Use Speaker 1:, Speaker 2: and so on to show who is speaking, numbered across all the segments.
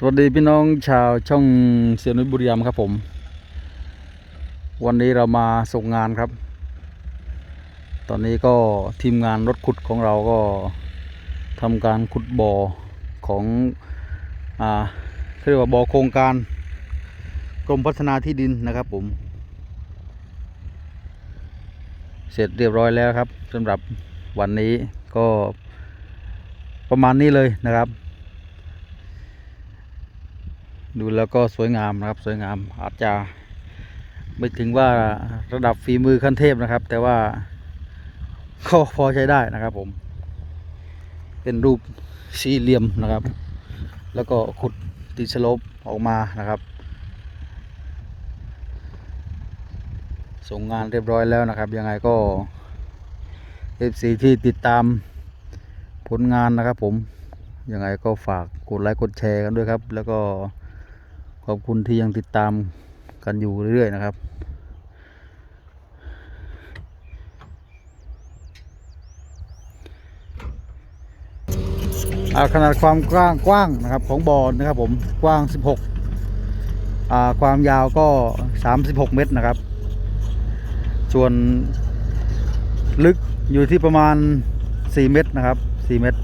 Speaker 1: สวัสดีพี่น้องชาวช่องเสียนุบุรีรัมครับผม วันนี้เรามาส่งงานครับ ตอนนี้ก็ทีมงานรถขุดของเราก็ทำการขุดบ่อของอ่าเขาเรียกว่าบ่อโครงการกรมพัฒนาที่ดินนะครับผม เสร็จเรียบร้อยแล้วครับสำหรับวันนี้ก็ประมาณนี้เลยนะครับ ดูแล้วก็สวยงามนะครับสวยงามอาจจะไม่ถึงว่าระดับฝีมือขั้นเทพนะครับ แต่ว่าก็พอใช้ได้นะครับผม เป็นรูปสี่เหลี่ยมนะครับ แล้วก็ขุดติดสลปออกมานะครับ ส่งงานเรียบร้อยแล้วนะครับ ยังไงก็ FC ที่ติดตามผลงานนะครับผมยังไงก็ฝากกดไลค์กดแชร์กันด้วยครับ แล้วก็ ขอบคุณที่ยังติดตามกันอยู่เรื่อยๆนะครับ ขนาดความกว้างกว้างนะครับของบ่อนะครับผมกว้าง 16 ความยาวก็ 36 เมตรนะครับ ส่วนลึกอยู่ที่ประมาณ 4 เมตรนะครับ 4 เมตร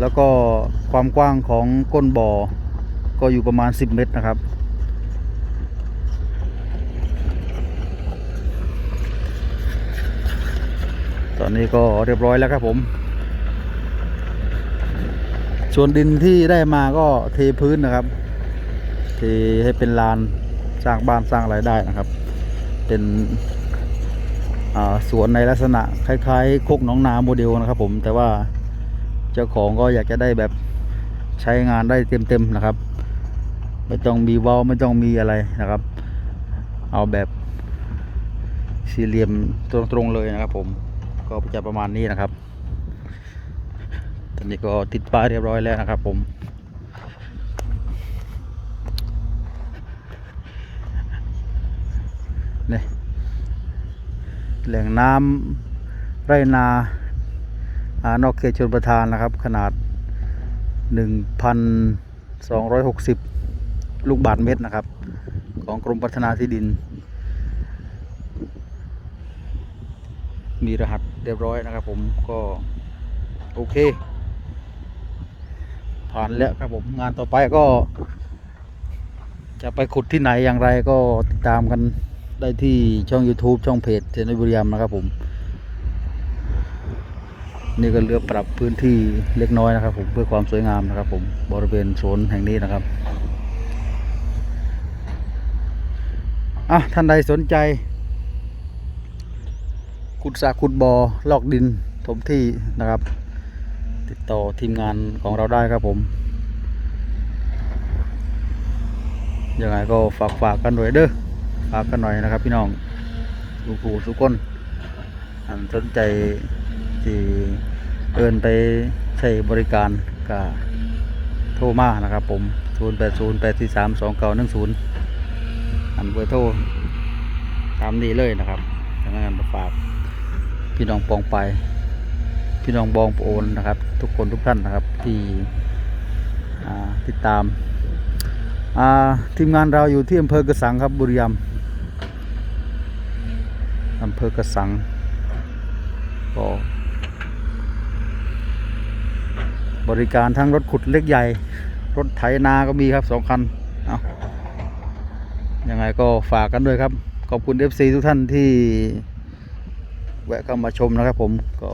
Speaker 1: แล้วก็ความกว้างของก้นบ่อ ก็อยู่ประมาณ 10 เมตรนะครับ ตอนนี้ก็เรียบร้อยแล้วครับผม ส่วนดินที่ได้มาก็เทพื้นนะครับ เทให้เป็นลานสร้างบ้านสร้างรายได้นะครับ เป็นสวนในลักษณะคล้ายๆโคกหนองนาโมเดลนะครับผมแต่ว่าเจ้าของก็อยากจะได้แบบใช้งานได้เต็มๆนะครับ ไม่ต้องมีวาล์วไม่ต้องมีอะไรนะครับ เอาแบบสี่เหลี่ยมตรงๆเลยนะครับ ผมก็จะประมาณนี้นะครับ ตอนนี้ก็ติดป้ายเรียบร้อยแล้วนะครับ ผม นี่แหล่งน้ำไรนาอานอกเขตชนประทานนะครับ ขนาด 1,260 ลูกบาทเมตรนะครับ ของกรมพัฒนาที่ดิน มีรหัสเรียบร้อยนะครับ ผมก็โอเค ผ่านแล้วครับผมงานต่อไปก็ จะไปขุดที่ไหนอย่างไรก็ติดตามกันได้ที่ช่อง YouTube ช่องเพจเจนบุรีรัมนะครับผม นี่ก็เลือกปรับพื้นที่เล็กน้อยนะครับผมเพื่อความสวยงามนะครับผมบริเวณโซนแห่งนี้นะครับ อะท่านใดสนใจ ขุดสระขุดบอ่อลอกดินถมที่นะครับ ติดต่อทีมงานของเราได้ครับผมยังไงก็ฝากฝากกันหน่อยเด้อฝากกันหน่อยนะครับ พี่น้องลูกผู้ทุกคนอันสนใจที่เดินไปใช้บริการก็โทรมานะครับผม 0 8 0 8 4 3 2 9 1 0 อันเบอร์โทรตามนี้เลยนะครับยังไงก็ฝากพี่น้องปองไป พี่น้องบองโอนนะครับ ทุกคนทุกท่านนะครับที่ติดตามาทีมงานเราอยู่ที่อำเภอกระสังครับบุรีรัมย์อำเภอกระสังก็บริการทั้งรถขุดเล็กใหญ่ รถไถนาก็มีครับสองคัน เอา ยังไงก็ฝากกันด้วยครับ ขอบคุณ FC ทุกท่านที่แวะเข้ามาชมนะครับ ผมก็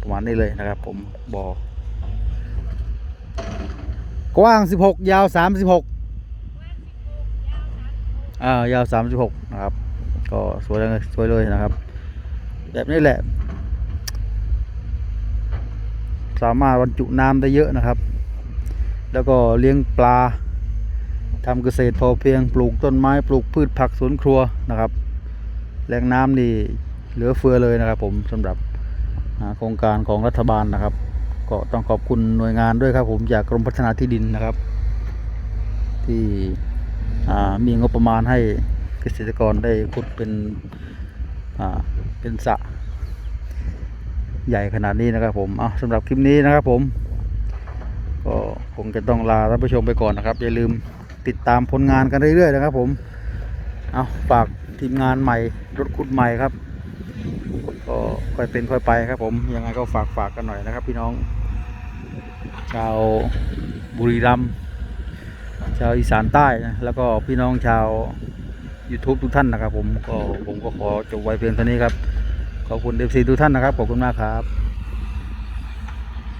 Speaker 1: ประมาณนี้เลยนะครับ ผมบอกกว้าง 16 ยาว 36อ่ายาว36นะครับ ก็สวยเลยสวยเลยนะครับ แบบนี้แหละ สามารถบรรจุน้ำได้เยอะนะครับ แล้วก็เลี้ยงปลา ทำเกษตรพอเพียงปลูกต้นไม้ปลูกพืชผักสวนครัวนะครับแหล่งน้ำนี่เหลือเฟือเลยนะครับ ผมสำหรับโครงการของรัฐบาลนะครับ ก็ต้องขอบคุณหน่วยงานด้วยครับผมจากกรมพัฒนาที่ดินนะครับ ที่มีงบประมาณให้เกษตรกรได้ขุดเป็นเป็นสระใหญ่ขนาดนี้นะครับผมอะสำหรับคลิปนี้นะครับผม ก็คงจะต้องลาท่านผู้ชมไปก่อนนะครับ อย่าลืม ติดตามผลงานกันเรื่อยๆนะครับผม เอาฝากทีมงานใหม่รถขุดใหม่ครับ ก็ค่อยเป็นค่อยไปครับผม ยังไงก็ฝากฝากกันหน่อยนะครับ พี่น้อง ชาวบุรีรัมย์ชาวอีสานใต้นะแล้วก็พี่น้องชาว YouTube ทุกท่านนะครับผมก็ผมก็ขอจบไว้เพียงเท่านี้ครับ ขอบคุณเอฟซีทุกท่านนะครับ ขอบคุณมากครับ